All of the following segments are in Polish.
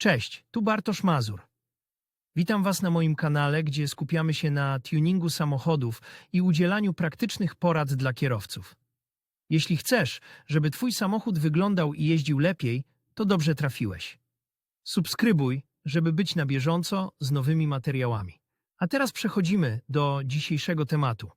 Cześć, tu Bartosz Mazur. Witam Was na moim kanale, gdzie skupiamy się na tuningu samochodów i udzielaniu praktycznych porad dla kierowców. Jeśli chcesz, żeby Twój samochód wyglądał i jeździł lepiej, to dobrze trafiłeś. Subskrybuj, żeby być na bieżąco z nowymi materiałami. A teraz przechodzimy do dzisiejszego tematu.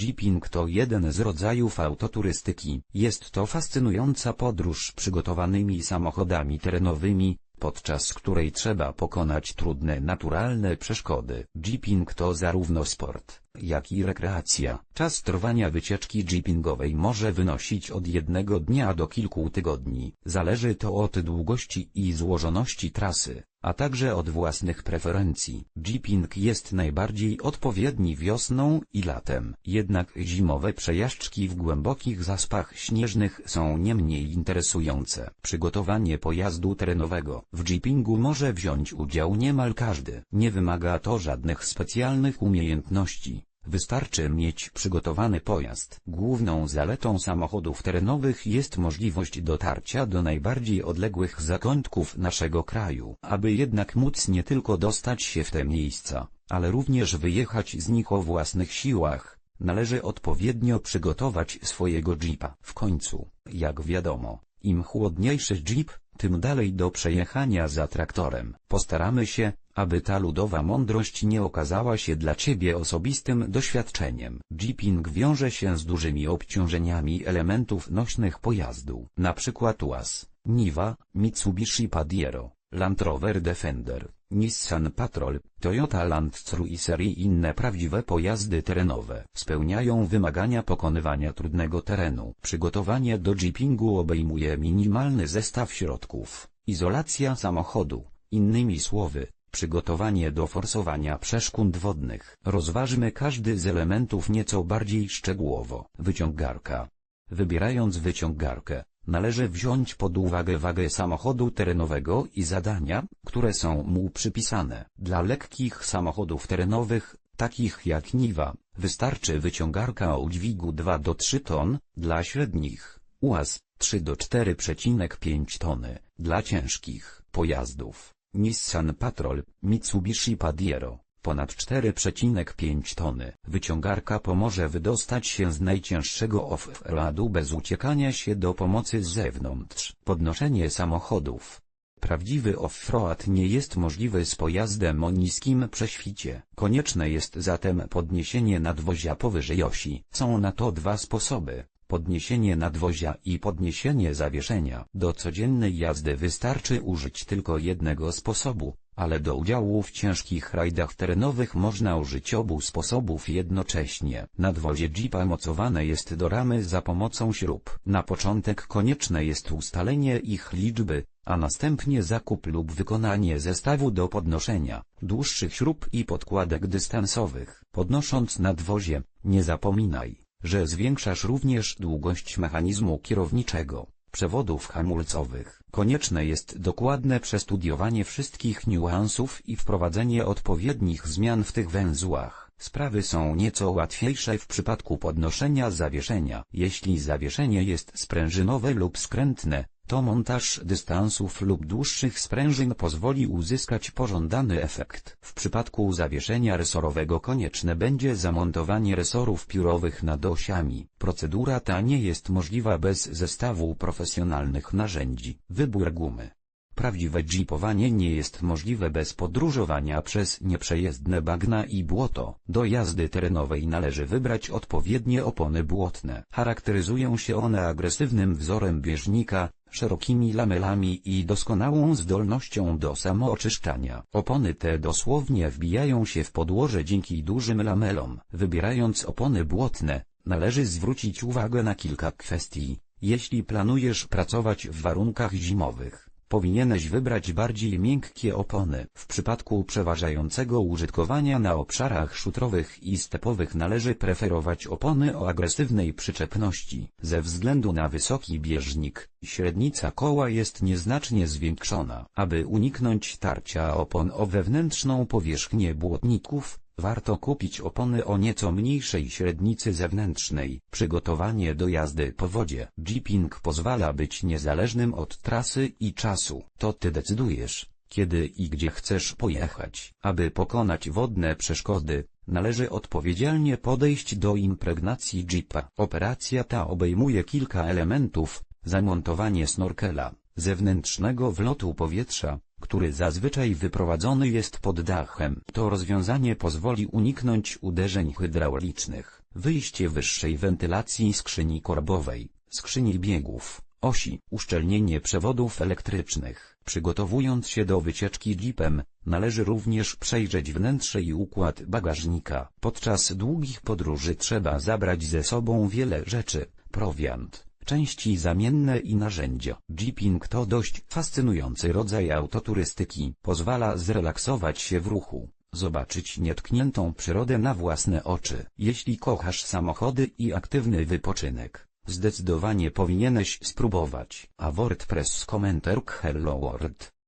Jeeping to jeden z rodzajów autoturystyki. Jest to fascynująca podróż przygotowanymi samochodami terenowymi, podczas której trzeba pokonać trudne naturalne przeszkody. Jeeping to zarówno sport, jak i rekreacja. Czas trwania wycieczki jeepingowej może wynosić od jednego dnia do kilku tygodni. Zależy to od długości i złożoności trasy, a także od własnych preferencji. Jeeping jest najbardziej odpowiedni wiosną i latem. Jednak zimowe przejażdżki w głębokich zaspach śnieżnych są nie mniej interesujące. Przygotowanie pojazdu terenowego w jeepingu może wziąć udział niemal każdy. Nie wymaga to żadnych specjalnych umiejętności. Wystarczy mieć przygotowany pojazd. Główną zaletą samochodów terenowych jest możliwość dotarcia do najbardziej odległych zakątków naszego kraju. Aby jednak móc nie tylko dostać się w te miejsca, ale również wyjechać z nich o własnych siłach, należy odpowiednio przygotować swojego jeepa. W końcu, jak wiadomo, im chłodniejszy jeep, tym dalej do przejechania za traktorem. Postaramy się, aby ta ludowa mądrość nie okazała się dla Ciebie osobistym doświadczeniem. Jeeping wiąże się z dużymi obciążeniami elementów nośnych pojazdu, przykład UAZ, Niva, Mitsubishi Pajero, Land Rover Defender, Nissan Patrol, Toyota Landcru i serii inne prawdziwe pojazdy terenowe spełniają wymagania pokonywania trudnego terenu. Przygotowanie do jeepingu obejmuje minimalny zestaw środków, izolacja samochodu, innymi słowy, Przygotowanie do forsowania przeszkód wodnych. Rozważmy każdy z elementów nieco bardziej szczegółowo. Wyciągarka. Wybierając wyciągarkę, należy wziąć pod uwagę wagę samochodu terenowego i zadania, które są mu przypisane. Dla lekkich samochodów terenowych, takich jak Niwa, wystarczy wyciągarka o udźwigu 2 do 3 ton, dla średnich, UAZ 3 do 4,5 tony, dla ciężkich pojazdów. Nissan Patrol, Mitsubishi Pajero, ponad 4,5 tony. Wyciągarka pomoże wydostać się z najcięższego off-roadu bez uciekania się do pomocy z zewnątrz. Podnoszenie samochodów. Prawdziwy off-road nie jest możliwy z pojazdem o niskim prześwicie. Konieczne jest zatem podniesienie nadwozia powyżej osi. Są na to dwa sposoby podniesienie nadwozia i podniesienie zawieszenia. Do codziennej jazdy wystarczy użyć tylko jednego sposobu, ale do udziału w ciężkich rajdach terenowych można użyć obu sposobów jednocześnie. Nadwozie jeepa mocowane jest do ramy za pomocą śrub. Na początek konieczne jest ustalenie ich liczby, a następnie zakup lub wykonanie zestawu do podnoszenia, dłuższych śrub i podkładek dystansowych. Podnosząc nadwozie, nie zapominaj, że zwiększasz również długość mechanizmu kierowniczego, przewodów hamulcowych. Konieczne jest dokładne przestudiowanie wszystkich niuansów i wprowadzenie odpowiednich zmian w tych węzłach. Sprawy są nieco łatwiejsze w przypadku podnoszenia zawieszenia. Jeśli zawieszenie jest sprężynowe lub skrętne, to montaż dystansów lub dłuższych sprężyn pozwoli uzyskać pożądany efekt. W przypadku zawieszenia resorowego konieczne będzie zamontowanie resorów piórowych nad osiami. Procedura ta nie jest możliwa bez zestawu profesjonalnych narzędzi. Wybór gumy. Prawdziwe jeepowanie nie jest możliwe bez podróżowania przez nieprzejezdne bagna i błoto. Do jazdy terenowej należy wybrać odpowiednie opony błotne. Charakteryzują się one agresywnym wzorem bieżnika, szerokimi lamelami i doskonałą zdolnością do samooczyszczania. Opony te dosłownie wbijają się w podłoże dzięki dużym lamelom. Wybierając opony błotne, należy zwrócić uwagę na kilka kwestii. Jeśli planujesz pracować w warunkach zimowych, powinieneś wybrać bardziej miękkie opony. W przypadku przeważającego użytkowania na obszarach szutrowych i stepowych należy preferować opony o agresywnej przyczepności. Ze względu na wysoki bieżnik, średnica koła jest nieznacznie zwiększona. Aby uniknąć tarcia opon o wewnętrzną powierzchnię błotników, Warto kupić opony o nieco mniejszej średnicy zewnętrznej. Przygotowanie do jazdy po wodzie. Jeeping pozwala być niezależnym od trasy i czasu. To ty decydujesz, kiedy i gdzie chcesz pojechać. Aby pokonać wodne przeszkody, należy odpowiedzialnie podejść do impregnacji Jeepa. Operacja ta obejmuje kilka elementów, zamontowanie snorkela, zewnętrznego wlotu powietrza, który zazwyczaj wyprowadzony jest pod dachem. To rozwiązanie pozwoli uniknąć uderzeń hydraulicznych, wyjście wyższej wentylacji skrzyni korbowej, skrzyni biegów, osi, uszczelnienie przewodów elektrycznych. Przygotowując się do wycieczki jeepem, należy również przejrzeć wnętrze i układ bagażnika. Podczas długich podróży trzeba zabrać ze sobą wiele rzeczy, prowiant, części zamienne i narzędzia. Jeeping to dość fascynujący rodzaj autoturystyki. Pozwala zrelaksować się w ruchu, zobaczyć nietkniętą przyrodę na własne oczy. Jeśli kochasz samochody i aktywny wypoczynek, zdecydowanie powinieneś spróbować. A WordPress Commenter Hello World